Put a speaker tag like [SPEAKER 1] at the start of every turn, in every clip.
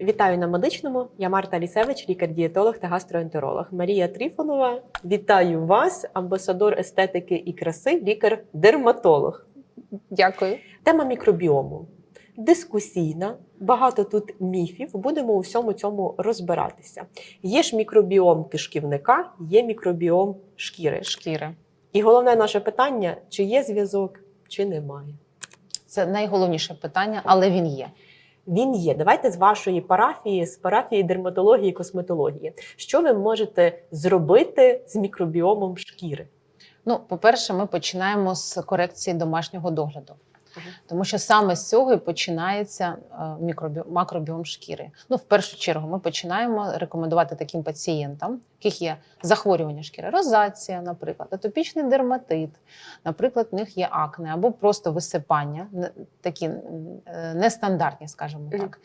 [SPEAKER 1] Вітаю на медичному. Я Марта Лісевич, лікар-дієтолог та гастроентеролог. Марія Тріфонова. Вітаю вас, амбасадор естетики і краси, лікар-дерматолог.
[SPEAKER 2] Дякую.
[SPEAKER 1] Тема мікробіому дискусійна, багато тут міфів. Будемо у всьому цьому розбиратися. Є ж мікробіом кишківника, є мікробіом шкіри.
[SPEAKER 2] Шкіри.
[SPEAKER 1] І головне наше питання: чи є зв'язок, чи немає.
[SPEAKER 2] Це найголовніше питання, але він є.
[SPEAKER 1] Він є. Давайте з вашої парафії, з парафії дерматології косметології. Що ви можете зробити з мікробіомом шкіри?
[SPEAKER 2] Ну, по-перше, ми починаємо з корекції домашнього догляду. Тому що саме з цього і починається е, мікробі... макробіом шкіри. Ну, в першу чергу, ми починаємо рекомендувати таким пацієнтам, у яких є захворювання шкіри, розація, наприклад, атопічний дерматит, наприклад, в них є акне або просто висипання, такі е, нестандартні, скажімо так,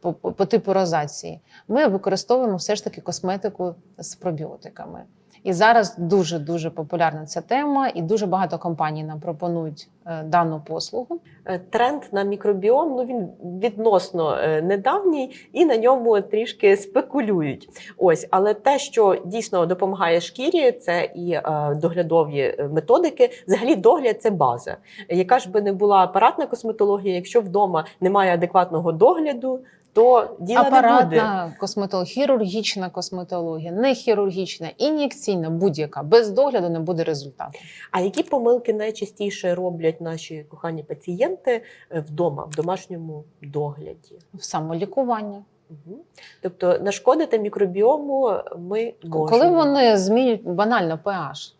[SPEAKER 2] по, по, по типу розації. Ми використовуємо все ж таки косметику з пробіотиками. І зараз дуже дуже популярна ця тема, і дуже багато компаній нам пропонують е, дану послугу.
[SPEAKER 1] Е, Тренд на мікробіом ну він відносно е, недавній, і на ньому трішки спекулюють. Ось, але те, що дійсно допомагає шкірі, це і доглядові методики. Взагалі, догляд це база. Яка ж би не була апаратна косметологія, якщо вдома немає адекватного догляду, то діла не буде.
[SPEAKER 2] Апаратна косметологія, хірургічна косметологія, не хірургічна, ін'єкційна, будь-яка без догляду не буде результату.
[SPEAKER 1] А які помилки найчастіше роблять наші кохані пацієнти е, вдома, в домашньому догляді?
[SPEAKER 2] В самолікування.
[SPEAKER 1] Угу. Тобто нашкодити мікробіому ми можемо.
[SPEAKER 2] Коли вони змінюють банально pH,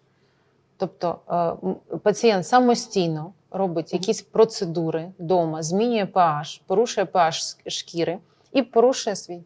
[SPEAKER 2] тобто е, пацієнт самостійно робить якісь процедури вдома, змінює pH, порушує pH шкіри і порушує свій.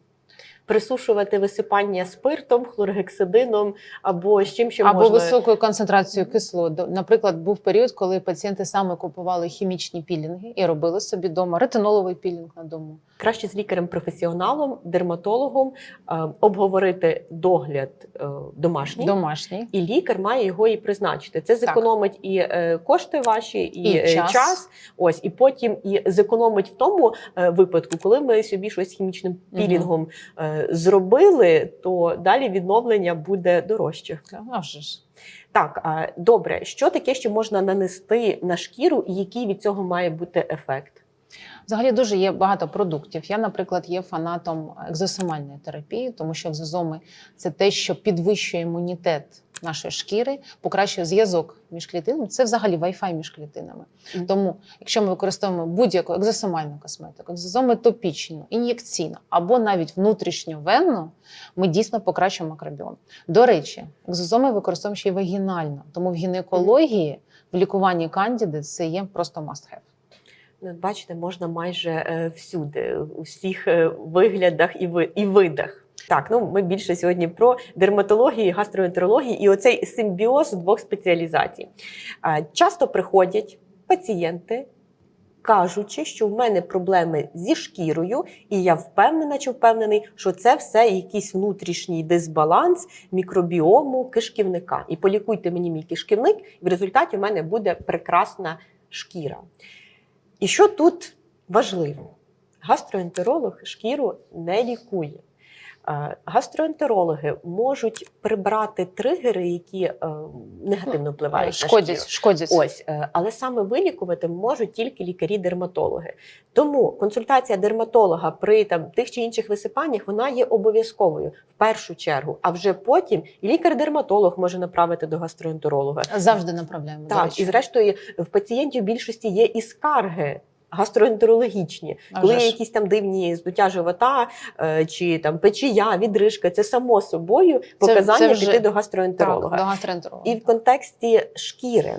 [SPEAKER 1] Присушувати висипання спиртом, хлоргексидином або з чим ще
[SPEAKER 2] Або
[SPEAKER 1] можна
[SPEAKER 2] високою концентрацією кислот. Наприклад, був період, коли пацієнти саме купували хімічні пілінги і робили собі вдома ретиноловий пілінг на дому.
[SPEAKER 1] краще з лікарем-професіоналом, дерматологом е, обговорити догляд е, домашній.
[SPEAKER 2] Домашній.
[SPEAKER 1] І лікар має його і призначити. Це зекономить і е, кошти ваші, і,
[SPEAKER 2] І час.
[SPEAKER 1] час. Ось і потім і зекономить в тому випадку, коли ми собі щось хімічним пілінгом е, зробили, то далі відновлення буде дорожче.
[SPEAKER 2] А вже ж.
[SPEAKER 1] Так, добре, що таке, що можна нанести на шкіру, і який від цього має бути ефект?
[SPEAKER 2] Взагалі дуже є багато продуктів. Я, наприклад, є фанатом екзосомальної терапії, тому що екзозоми це те, що підвищує імунітет нашої шкіри, покращує зв'язок між клітинами. Це взагалі Wi-Fi між клітинами.
[SPEAKER 1] Мгм.
[SPEAKER 2] Тому, якщо ми використовуємо будь-яку екзосомальну косметику, екзозоми топічну, ін'єкційну або навіть внутрішньовенну, ми дійсно покращуємо макробіом. До речі, екзозоми використовуємо ще й вагінально, тому в гінекології, в лікуванні кандіди це є просто must have.
[SPEAKER 1] Ну, Бачите, можна майже е, всюди, у всіх е, виглядах і, ви, і видах. Так, ну ми більше сьогодні про дерматологію, гастроентерологію і оцей симбіоз двох спеціалізацій. Часто приходять пацієнти, кажучи, що в мене проблеми зі шкірою, і я впевнена чи впевнений, що це все якийсь внутрішній дисбаланс мікробіому кишківника. І полікуйте мені мій кишківник, і в результаті в мене буде прекрасна шкіра. І що тут важливо? Гастроентеролог шкіру не лікує. Гастроентерологи можуть прибрати тригери, які е, негативно впливають на шкіру.
[SPEAKER 2] Шкодять, шкодять.
[SPEAKER 1] Ось, е, але саме вилікувати можуть тільки лікарі-дерматологи. Тому консультація дерматолога при там тих чи інших висипаннях вона є обов'язковою в першу чергу. А вже потім і лікар-дерматолог може направити до гастроентеролога.
[SPEAKER 2] Завжди направляємо. до речі.
[SPEAKER 1] і зрештою в пацієнтів більшості є і скарги. Гастроентерологічні,
[SPEAKER 2] А
[SPEAKER 1] коли є якісь там дивні здуття живота е, чи там печія, відрижка, це само собою показання
[SPEAKER 2] це вже-
[SPEAKER 1] піти до
[SPEAKER 2] так,
[SPEAKER 1] гастроентеролога.
[SPEAKER 2] до гастроентеролога.
[SPEAKER 1] І в контексті шкіри.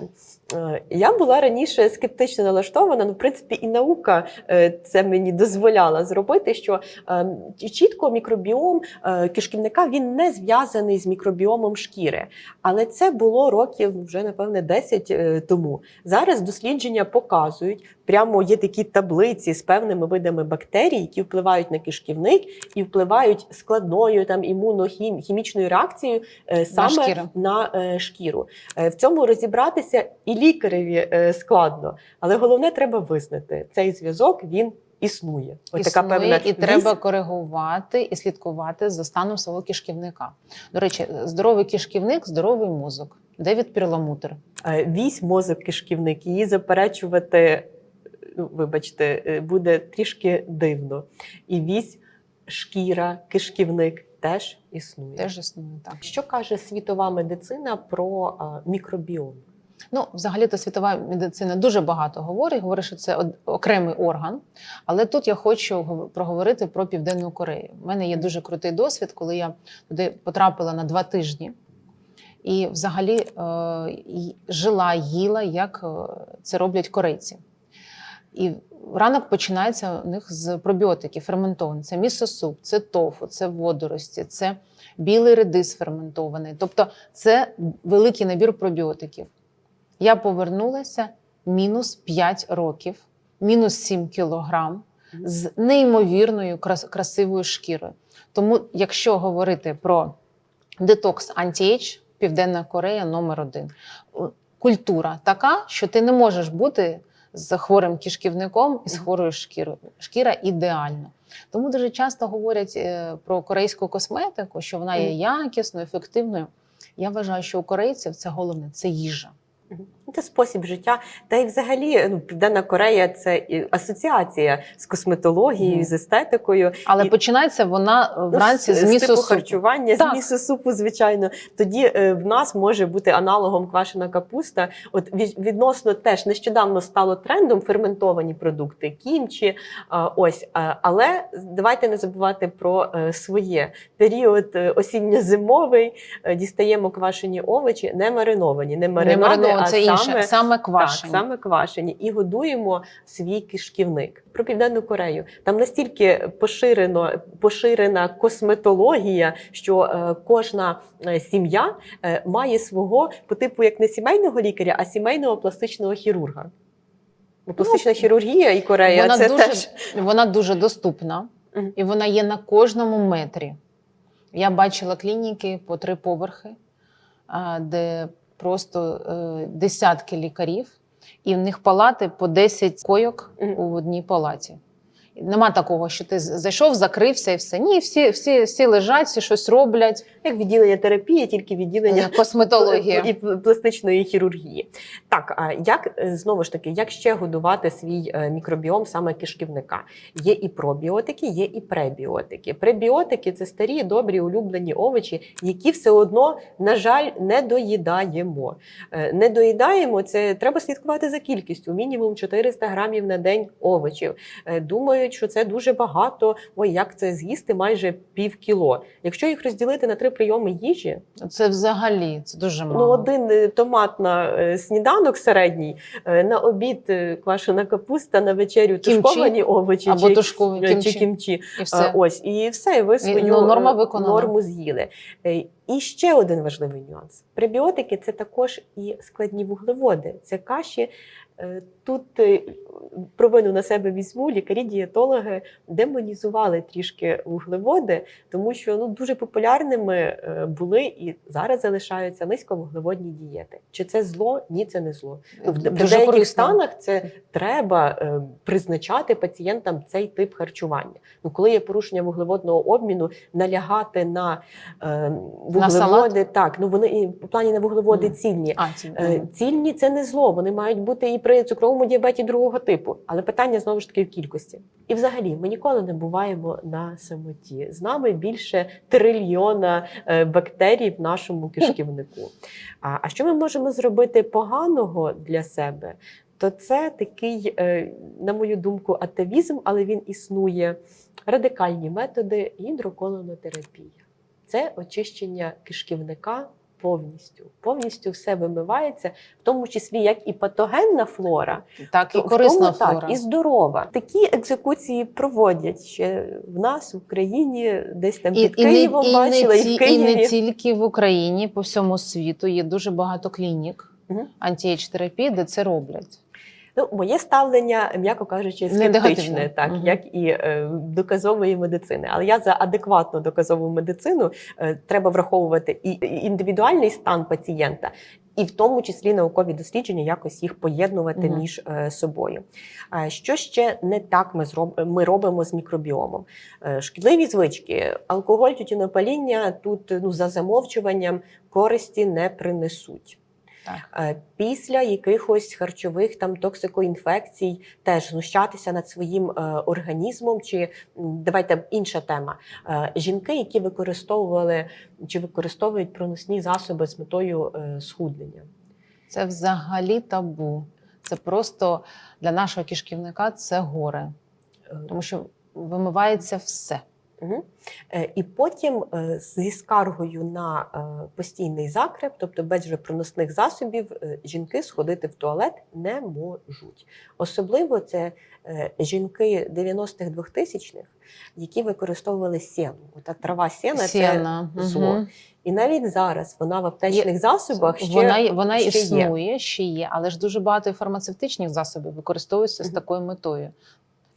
[SPEAKER 1] Е, Я була раніше скептично налаштована, ну, в принципі, і наука е, це мені дозволяла зробити, що е, чітко мікробіом кишківника він не зв'язаний з мікробіомом шкіри. Але це було років вже, напевне, 10 е, тому. Зараз дослідження показують, прямо є такі таблиці з певними видами бактерій, які впливають на кишківник і впливають складною там імунохімічною реакцією саме
[SPEAKER 2] шкіру.
[SPEAKER 1] на шкіру. В цьому розібратися і лікареві е, складно, але головне треба визнати цей зв'язок. Він існує. От
[SPEAKER 2] Існує,
[SPEAKER 1] певна
[SPEAKER 2] і треба коригувати і слідкувати за станом свого кишківника. До речі, здоровий кишківник, здоровий мозок. Девід Пірламутер.
[SPEAKER 1] Е, вісь мозок кишківник, її заперечувати, ну, вибачте, е, буде трішки дивно. І вісь шкіра, кишківник теж існує.
[SPEAKER 2] Теж існує так.
[SPEAKER 1] Що каже світова медицина про мікробіом?
[SPEAKER 2] Ну, взагалі-то світова медицина дуже багато говорить. Говорить, що це окремий орган. Але тут я хочу проговорити про Південну Корею. У мене є дуже крутий досвід, коли я туди потрапила на два тижні. І взагалі е, жила, їла, як е, це роблять корейці. І ранок починається у них з пробіотиків ферментованих. Це місосуп, це тофу, це водорості, це білий редис ферментований. Тобто це великий набір пробіотиків. Я повернулася мінус 5 років, мінус 7 кілограм з неймовірною крас- красивою шкірою. Тому, якщо говорити про детокс анті-ейдж, Південна Корея номер один. Культура така, що ти не можеш бути з хворим кишківником і з хворою шкірою. Шкіра ідеальна. Тому дуже часто говорять е, про корейську косметику, що вона є якісною, ефективною. Я вважаю, що у корейців це головне це їжа.
[SPEAKER 1] Ну, Це спосіб життя. Та й взагалі ну, Південна Корея це і асоціація з косметологією,
[SPEAKER 2] Мгм.
[SPEAKER 1] з естетикою.
[SPEAKER 2] Але
[SPEAKER 1] І-
[SPEAKER 2] починається вона е, вранці
[SPEAKER 1] Ну,
[SPEAKER 2] з
[SPEAKER 1] типу
[SPEAKER 2] місосупу.
[SPEAKER 1] харчування,
[SPEAKER 2] Так.
[SPEAKER 1] з місосупу, звичайно. Тоді е, в нас може бути аналогом квашена капуста. От від- відносно теж нещодавно стало трендом ферментовані продукти, кімчі. а, ось, а, але давайте не забувати про е, своє період е, осінньо-зимовий. е, Дістаємо квашені овочі, не мариновані, не
[SPEAKER 2] мариновано,
[SPEAKER 1] а
[SPEAKER 2] це
[SPEAKER 1] саме
[SPEAKER 2] інше, саме квашені.
[SPEAKER 1] так, саме квашені, і годуємо свій кишківник. Про південну Корею там настільки поширено поширена косметологія, що е, кожна е, сім'я е, має свого по типу як не сімейного лікаря, а сімейного пластичного хірурга. Бо Пластична хірургія і Корея
[SPEAKER 2] вона,
[SPEAKER 1] це
[SPEAKER 2] дуже,
[SPEAKER 1] теж
[SPEAKER 2] вона дуже доступна
[SPEAKER 1] Мгм.
[SPEAKER 2] і вона є на кожному метрі. Я бачила клініки по три поверхи, де просто е, десятки лікарів, і в них палати по 10 койок у одній палаті. Нема такого, що ти зайшов, закрився і все. Ні, всі, всі, всі лежать, всі щось роблять.
[SPEAKER 1] як відділення терапії, тільки відділення
[SPEAKER 2] Косметологія.
[SPEAKER 1] і пластичної хірургії. Так, а як е, знову ж таки, як ще годувати свій е, мікробіом саме кишківника? Є і пробіотики, є і пребіотики. Пребіотики це старі, добрі, улюблені овочі, які все одно, на жаль, не доїдаємо. Е, Не доїдаємо це треба слідкувати за кількістю. Мінімум 400 грамів на день овочів. Е, Думають, що це дуже багато. Ой, як це з'їсти майже пів кіло. Якщо їх розділити на три прийоми їжі,
[SPEAKER 2] Це взагалі це дуже мало.
[SPEAKER 1] Ну, один е, томат на е, сніданок середній, е, на обід квашена капуста, на вечерю
[SPEAKER 2] Кімчі
[SPEAKER 1] тушковані овочі
[SPEAKER 2] або
[SPEAKER 1] чи,
[SPEAKER 2] тушкові
[SPEAKER 1] е,
[SPEAKER 2] кімчі.
[SPEAKER 1] чи кімчі.
[SPEAKER 2] І все.
[SPEAKER 1] Ось і все, і ви свою
[SPEAKER 2] ну, норма виконана.
[SPEAKER 1] норму з'їли. І ще один важливий нюанс: пребіотики це також і складні вуглеводи. Це каші. Е, Тут е, провину на себе візьму, лікарі-дієтологи демонізували трішки вуглеводи, тому що ну дуже популярними е, були і зараз залишаються низьковуглеводні дієти. Чи це зло? Ні, це не зло. Ну, в,
[SPEAKER 2] Дуже
[SPEAKER 1] деяких
[SPEAKER 2] корисно.
[SPEAKER 1] станах це треба призначати пацієнтам цей тип харчування. Ну, коли є порушення вуглеводного обміну, налягати на е, вуглеводи,
[SPEAKER 2] салат?
[SPEAKER 1] так ну вони і в плані на вуглеводи
[SPEAKER 2] Мгм.
[SPEAKER 1] цільні.
[SPEAKER 2] А, ці,
[SPEAKER 1] Е, Цільні це не зло, вони мають бути і при цукровому діабеті другого типу, але питання знову ж таки в кількості. І взагалі ми ніколи не буваємо на самоті. З нами більше трильйона е, бактерій в нашому кишківнику. А, а що ми можемо зробити поганого для себе? То це такий, е, на мою думку, атавізм, але він існує. Радикальні методи гідроколонотерапія. Це очищення кишківника повністю. Повністю все вимивається, в тому числі як і патогенна флора,
[SPEAKER 2] так, і корисна
[SPEAKER 1] тому,
[SPEAKER 2] флора.
[SPEAKER 1] так, і здорова. Такі екзекуції проводять ще в нас в Україні, десь там під Києвом
[SPEAKER 2] і,
[SPEAKER 1] бачила, і,
[SPEAKER 2] ті-
[SPEAKER 1] в Києві.
[SPEAKER 2] і не тільки в Україні, по всьому світу є дуже багато клінік
[SPEAKER 1] Мгм.
[SPEAKER 2] антіейдж-терапії, де це роблять.
[SPEAKER 1] Ну, моє ставлення, м'яко кажучи, скептичне, так
[SPEAKER 2] Мгм.
[SPEAKER 1] як і е, доказової медицини. Але я за адекватну доказову медицину е, треба враховувати і індивідуальний стан пацієнта, І в тому числі наукові дослідження якось їх поєднувати
[SPEAKER 2] Мгм.
[SPEAKER 1] між е, собою. Е, Що ще не так ми зроб... ми робимо з мікробіомом? Е, Шкідливі звички, алкоголь, тютюнопаління тут ну за замовчуванням користі не принесуть.
[SPEAKER 2] Так.
[SPEAKER 1] Е, Після якихось харчових там токсикоінфекцій теж знущатися над своїм е, організмом. Чи давайте інша тема. Е, Жінки, які використовували чи використовують проносні засоби з метою е, схуднення.
[SPEAKER 2] Це взагалі табу. Це просто для нашого кишківника це горе, тому що вимивається все.
[SPEAKER 1] Е, І потім е, зі скаргою на е, постійний закреп, тобто без вже проносних засобів, жінки сходити в туалет не можуть. Особливо це жінки 90-х 2000-х, які використовували сіну. Ота трава сіна це зло.
[SPEAKER 2] Мгм.
[SPEAKER 1] і навіть зараз вона в аптечних засобах ще
[SPEAKER 2] вона, вона
[SPEAKER 1] ще є.
[SPEAKER 2] існує, ще є, але ж дуже багато фармацевтичних засобів використовуються з такою метою.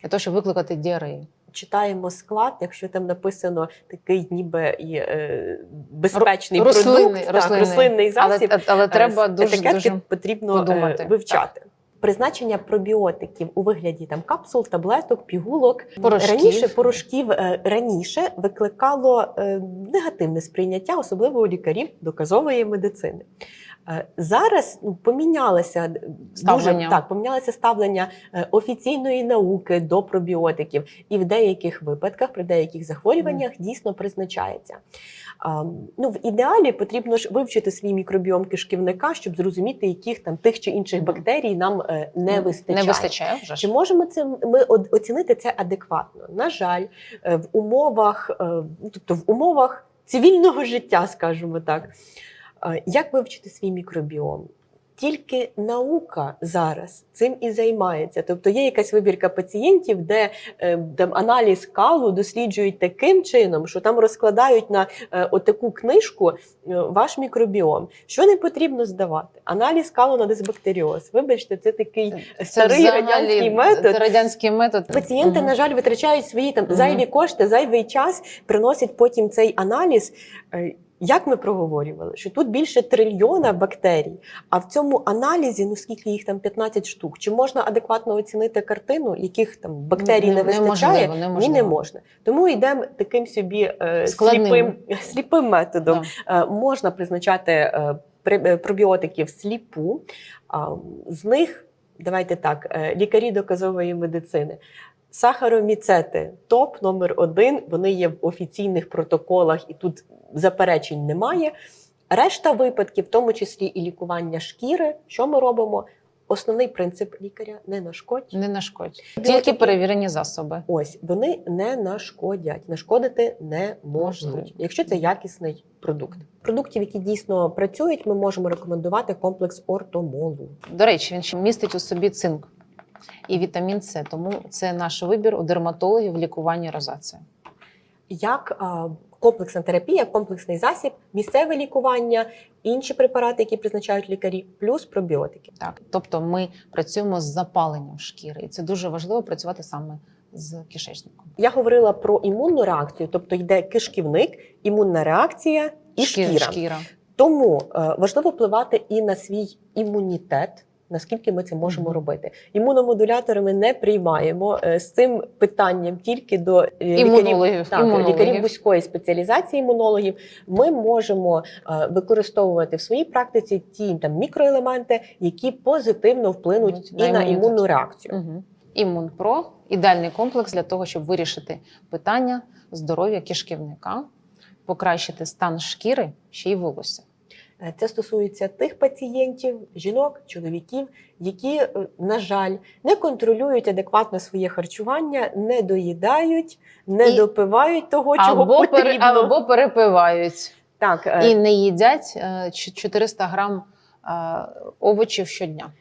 [SPEAKER 2] Для того, щоб викликати діарею.
[SPEAKER 1] читаємо склад, якщо там написано такий ніби і, е, безпечний
[SPEAKER 2] Ро-
[SPEAKER 1] продукт,
[SPEAKER 2] рослинний-
[SPEAKER 1] так,
[SPEAKER 2] рослинний.
[SPEAKER 1] рослинний засіб.
[SPEAKER 2] Але, але
[SPEAKER 1] Е,
[SPEAKER 2] треба дуже, дуже
[SPEAKER 1] потрібно
[SPEAKER 2] подумати.
[SPEAKER 1] е, вивчати. Призначення пробіотиків у вигляді там капсул, таблеток, пігулок
[SPEAKER 2] Порошків.
[SPEAKER 1] раніше порошків е, раніше викликало е, негативне сприйняття, особливо у лікарів доказової медицини. Е, Зараз ну, помінялося
[SPEAKER 2] Ставлення.
[SPEAKER 1] дуже так, помінялося ставлення е, офіційної науки до пробіотиків, і в деяких випадках, при деяких захворюваннях дійсно призначається. А, ну, в ідеалі потрібно ж вивчити свій мікробіом кишківника, щоб зрозуміти, яких там тих чи інших
[SPEAKER 2] Мгм.
[SPEAKER 1] бактерій нам е, не вистачає.
[SPEAKER 2] Не вистачає вже.
[SPEAKER 1] Чи можемо це ми оцінити це адекватно? На жаль, е, в умовах, е, тобто в умовах цивільного життя, скажімо так, Е, як вивчити свій мікробіом? Тільки наука зараз цим і займається. Тобто є якась вибірка пацієнтів, де е, там аналіз калу досліджують таким чином, що там розкладають на е, отаку книжку е, ваш мікробіом. Що не потрібно здавати? Аналіз калу на дисбактеріоз. Вибачте, це такий
[SPEAKER 2] Це
[SPEAKER 1] старий
[SPEAKER 2] взагалі-
[SPEAKER 1] радянський метод.
[SPEAKER 2] Це радянський метод.
[SPEAKER 1] Пацієнти,
[SPEAKER 2] Мгм.
[SPEAKER 1] на жаль, витрачають свої там
[SPEAKER 2] Мгм.
[SPEAKER 1] зайві кошти, зайвий час, приносять потім цей аналіз. Як ми проговорювали, що тут більше трильйона бактерій, а в цьому аналізі, ну скільки їх там 15 штук, чи можна адекватно оцінити картину, яких там бактерій
[SPEAKER 2] Не-
[SPEAKER 1] не, вистачає?
[SPEAKER 2] неможливо,
[SPEAKER 1] Ні, не можна. Тому йдемо таким собі е, сліпим, сліпим методом.
[SPEAKER 2] Да.
[SPEAKER 1] Е, можна призначати е, е, пробіотиків сліпу. З них, давайте так, е, лікарі доказової медицини. Сахароміцети топ номер один. Вони є в офіційних протоколах, і тут заперечень немає. Решта випадків, в тому числі і лікування шкіри, що ми робимо? Основний принцип лікаря не нашкодь.
[SPEAKER 2] Не нашкодь. Тільки перевірені засоби.
[SPEAKER 1] Ось вони не нашкодять, нашкодити не
[SPEAKER 2] Можливо.
[SPEAKER 1] можуть, якщо це якісний продукт. Продуктів, які дійсно працюють, ми можемо рекомендувати комплекс ортомолу.
[SPEAKER 2] До речі, він ще містить у собі цинк і вітамін С, тому це наш вибір у дерматологів в лікуванні розації.
[SPEAKER 1] Як а, комплексна терапія, комплексний засіб, місцеве лікування, інші препарати, які призначають лікарі, плюс пробіотики.
[SPEAKER 2] Так, тобто ми працюємо з запаленням шкіри, і це дуже важливо працювати саме з кишечником.
[SPEAKER 1] Я говорила про імунну реакцію, тобто йде кишківник, імунна реакція і
[SPEAKER 2] Шкіра,
[SPEAKER 1] шкіра.
[SPEAKER 2] шкіра.
[SPEAKER 1] Тому е, важливо впливати і на свій імунітет. Наскільки ми це можемо робити? Імуномодулятори ми не приймаємо е, з цим питанням тільки до е, лікарів, так,
[SPEAKER 2] імунологів.
[SPEAKER 1] лікарів вузької спеціалізації імунологів. Ми можемо е, використовувати в своїй практиці ті там мікроелементи, які позитивно вплинуть
[SPEAKER 2] Мгм.
[SPEAKER 1] і
[SPEAKER 2] На
[SPEAKER 1] на імунну реакцію.
[SPEAKER 2] Угу. Імунпро ідеальний комплекс для того, щоб вирішити питання здоров'я кишківника, покращити стан шкіри, ще й волосся.
[SPEAKER 1] Е, Це стосується тих пацієнтів, жінок, чоловіків, які, е, на жаль, не контролюють адекватно своє харчування, не доїдають, не
[SPEAKER 2] І-
[SPEAKER 1] допивають того, чого
[SPEAKER 2] Або, пере,
[SPEAKER 1] потрібно.
[SPEAKER 2] або перепивають
[SPEAKER 1] Так, е,
[SPEAKER 2] і не їдять е, ч- 400 грам овочів щодня.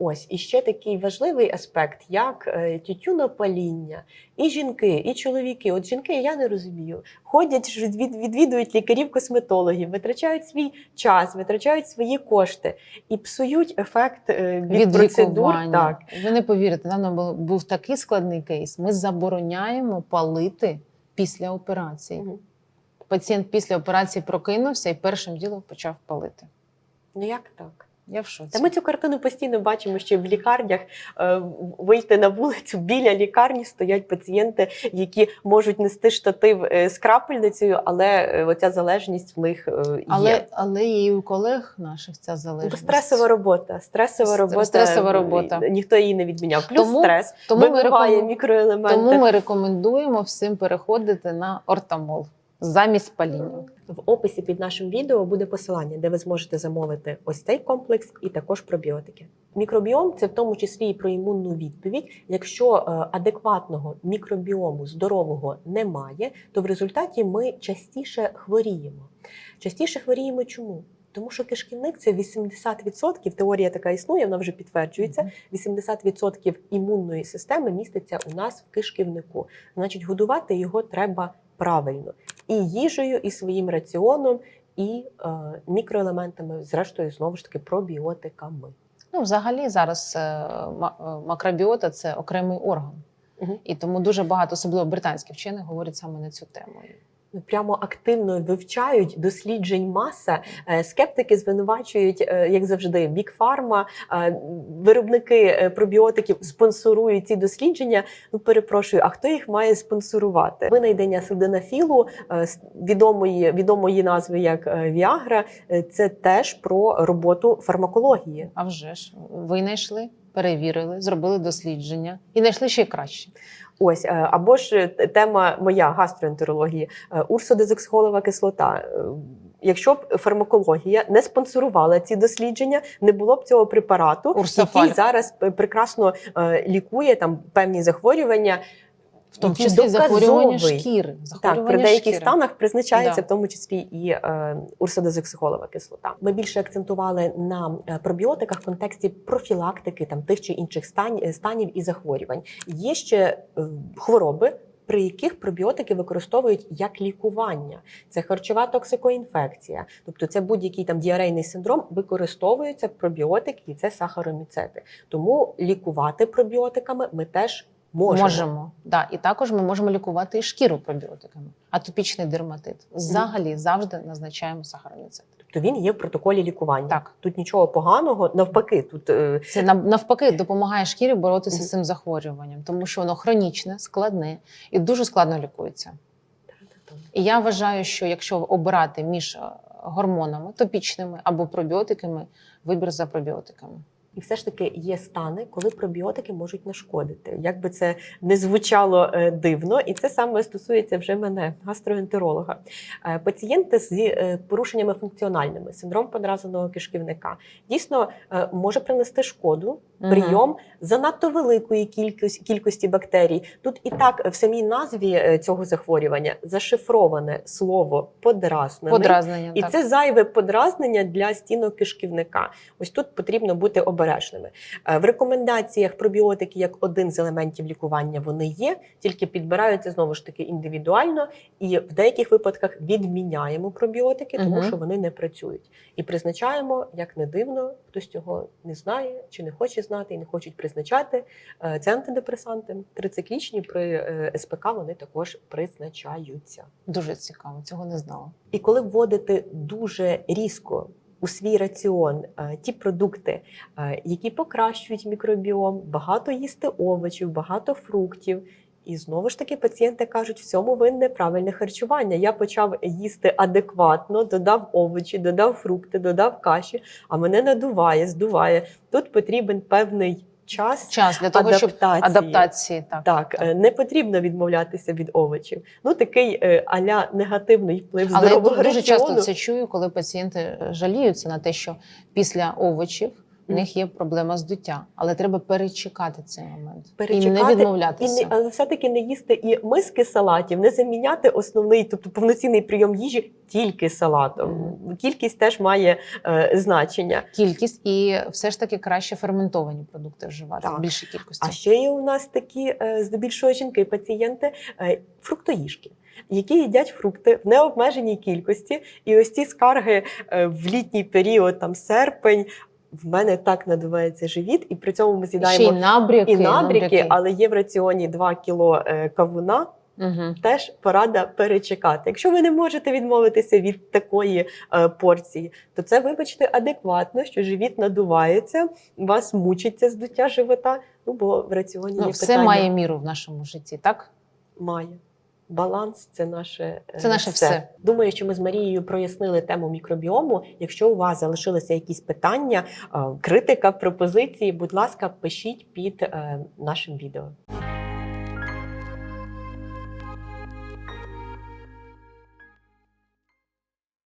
[SPEAKER 1] Ось і ще такий важливий аспект, як е, тютюнопаління. І жінки, і чоловіки. От жінки, я не розумію, ходять, відвідують лікарів-косметологів, витрачають свій час, витрачають свої кошти і псують ефект е, від,
[SPEAKER 2] від
[SPEAKER 1] процедур. Так.
[SPEAKER 2] Ви не повірите, нам був, такий складний кейс. Ми забороняємо палити після операції.
[SPEAKER 1] Мгм.
[SPEAKER 2] Пацієнт після операції прокинувся і першим ділом почав палити.
[SPEAKER 1] Ну як так?
[SPEAKER 2] Я в шоці.
[SPEAKER 1] Та ми цю картину постійно бачимо ще в лікарнях. Е, Вийти на вулицю біля лікарні стоять пацієнти, які можуть нести штатив е, з крапельницею, але е, оця залежність в них є.
[SPEAKER 2] Але, але і у колег наших ця
[SPEAKER 1] Бо стресова робота, стресова робота,
[SPEAKER 2] стресова робота.
[SPEAKER 1] ніхто її не відміняв. Плюс
[SPEAKER 2] Тому-
[SPEAKER 1] стрес
[SPEAKER 2] тому ми
[SPEAKER 1] вибиває
[SPEAKER 2] рекомен-
[SPEAKER 1] мікроелементи.
[SPEAKER 2] Тому ми рекомендуємо всім переходити на ортамол замість паління.
[SPEAKER 1] В описі під нашим відео буде посилання, де ви зможете замовити ось цей комплекс і також пробіотики. Мікробіом це в тому числі і про імунну відповідь. Якщо е, адекватного мікробіому здорового немає, то в результаті ми частіше хворіємо. Частіше хворіємо чому? Тому що кишківник це 80%, теорія така існує, вона вже підтверджується. 80% імунної системи міститься у нас в кишківнику. Значить, годувати його треба правильно і їжею, і своїм раціоном, і е, мікроелементами, зрештою, знову ж таки, пробіотиками.
[SPEAKER 2] Ну, взагалі, зараз е, е, макробіота це окремий орган.
[SPEAKER 1] угу.
[SPEAKER 2] І тому дуже багато, особливо британські вчені, говорять саме на цю тему.
[SPEAKER 1] Прямо активно вивчають досліджень маса. Е, Скептики звинувачують, е, як завжди, Big Pharma, е, виробники пробіотиків спонсорують ці дослідження. Ну перепрошую, а хто їх має спонсорувати? Винайдення силденафілу, відомої відомої назви як Віагра, це теж про роботу фармакології.
[SPEAKER 2] А вже ж винайшли, перевірили, зробили дослідження і знайшли ще краще.
[SPEAKER 1] Ось е, або ж е, тема моя гастроентерології, е, урсодезоксихолова кислота. Якщо б фармакологія не спонсорувала ці дослідження, не було б цього препарату,
[SPEAKER 2] Урсофаль.
[SPEAKER 1] який зараз прекрасно лікує там певні захворювання,
[SPEAKER 2] В тому числі захворювання
[SPEAKER 1] доказовий.
[SPEAKER 2] шкіри.
[SPEAKER 1] Так, при деяких
[SPEAKER 2] шкіри.
[SPEAKER 1] станах призначається
[SPEAKER 2] Да.
[SPEAKER 1] в тому числі і е, урсодезоксихолова кислота. Ми більше акцентували на е, пробіотиках в контексті профілактики там тих чи інших стань, е, станів і захворювань. Є ще е, хвороби. При яких пробіотики використовують як лікування, це харчова токсикоінфекція, тобто це будь-який там діарейний синдром, використовуються пробіотики, і це сахароміцети. Тому лікувати пробіотиками ми теж можемо.
[SPEAKER 2] Можемо. Да. І також ми можемо лікувати і шкіру пробіотиками. Атопічний дерматит. Взагалі завжди назначаємо сахароміцет.
[SPEAKER 1] Тобто він є в протоколі лікування.
[SPEAKER 2] Так.
[SPEAKER 1] Тут нічого поганого, навпаки, тут е,
[SPEAKER 2] Це навпаки допомагає шкірі боротися
[SPEAKER 1] Мгм.
[SPEAKER 2] з цим захворюванням, тому що воно хронічне, складне і дуже складно лікується. І я вважаю, що якщо обирати між е, гормонами топічними або пробіотиками, вибір за пробіотиками.
[SPEAKER 1] І все ж таки є стани, коли пробіотики можуть нашкодити. Як би це не звучало е, дивно, і це саме стосується вже мене, гастроентеролога. Е, Пацієнти з е, порушеннями функціональними, синдром подразненого кишківника, дійсно може принести шкоду. Прийом занадто великої кількості, кількості бактерій. Тут і так в самій назві цього захворювання зашифроване слово подразнений.
[SPEAKER 2] Подразнення.
[SPEAKER 1] І
[SPEAKER 2] так.
[SPEAKER 1] це зайве подразнення для стінок кишківника. Ось тут потрібно бути обережними. Е, В рекомендаціях пробіотики як один з елементів лікування вони є, тільки підбираються знову ж таки індивідуально, і в деяких випадках відміняємо пробіотики, тому
[SPEAKER 2] Мгм.
[SPEAKER 1] що вони не працюють. І призначаємо, як не дивно, хтось цього не знає чи не хоче знати і не хочуть призначати. Е, Це антидепресанти трициклічні при е, СПК вони також призначаються.
[SPEAKER 2] Дуже цікаво, цього не знала.
[SPEAKER 1] І коли вводити дуже різко у свій раціон е, ті продукти, е, які покращують мікробіом, багато їсти овочів, багато фруктів. І знову ж таки пацієнти кажуть, в цьому винне правильне харчування. Я почав їсти адекватно, додав овочі, додав фрукти, додав каші, а мене надуває, здуває. Тут потрібен певний час
[SPEAKER 2] Час для того, щоб
[SPEAKER 1] адаптації.
[SPEAKER 2] адаптації. Так,
[SPEAKER 1] Так, е, не потрібно відмовлятися від овочів. Ну такий е, аля негативний вплив
[SPEAKER 2] Але я
[SPEAKER 1] здорового
[SPEAKER 2] ду- дуже
[SPEAKER 1] раціону.
[SPEAKER 2] часто це чую, коли пацієнти е, жаліються на те, що після овочів
[SPEAKER 1] Мгм.
[SPEAKER 2] них є проблема з дуття, але треба перечекати цей момент і
[SPEAKER 1] Перечекати,
[SPEAKER 2] не
[SPEAKER 1] І
[SPEAKER 2] відмовлятися.
[SPEAKER 1] не, але все-таки не їсти і миски салатів, не заміняти основний, тобто повноцінний прийом їжі тільки салатом. Кількість теж має е, значення.
[SPEAKER 2] Кількість і все ж таки краще ферментовані продукти вживати
[SPEAKER 1] Так.
[SPEAKER 2] в більшій кількості.
[SPEAKER 1] А ще є у нас такі е, здебільшого жінки, пацієнти, е, фруктоїжки. Які їдять фрукти в необмеженій кількості, і ось ці скарги е, в літній період, там серпень, в мене так надувається живіт, і при цьому ми
[SPEAKER 2] І ще й
[SPEAKER 1] з'їдаємо і набріки, але є в раціоні 2 кіло е, кавуна.
[SPEAKER 2] Угу.
[SPEAKER 1] теж порада перечекати. Якщо ви не можете відмовитися від такої е, порції, то це вибачте адекватно, що живіт надувається, вас мучиться здуття живота. Ну бо в раціоні
[SPEAKER 2] Ну,
[SPEAKER 1] є
[SPEAKER 2] все
[SPEAKER 1] питання.
[SPEAKER 2] має міру в нашому житті, так?
[SPEAKER 1] має. Баланс це наше е,
[SPEAKER 2] Це наше все.
[SPEAKER 1] Думаю, що ми з Марією прояснили тему мікробіому. Якщо у вас залишилися якісь питання, е, критика, пропозиції, будь ласка, пишіть під е, нашим відео.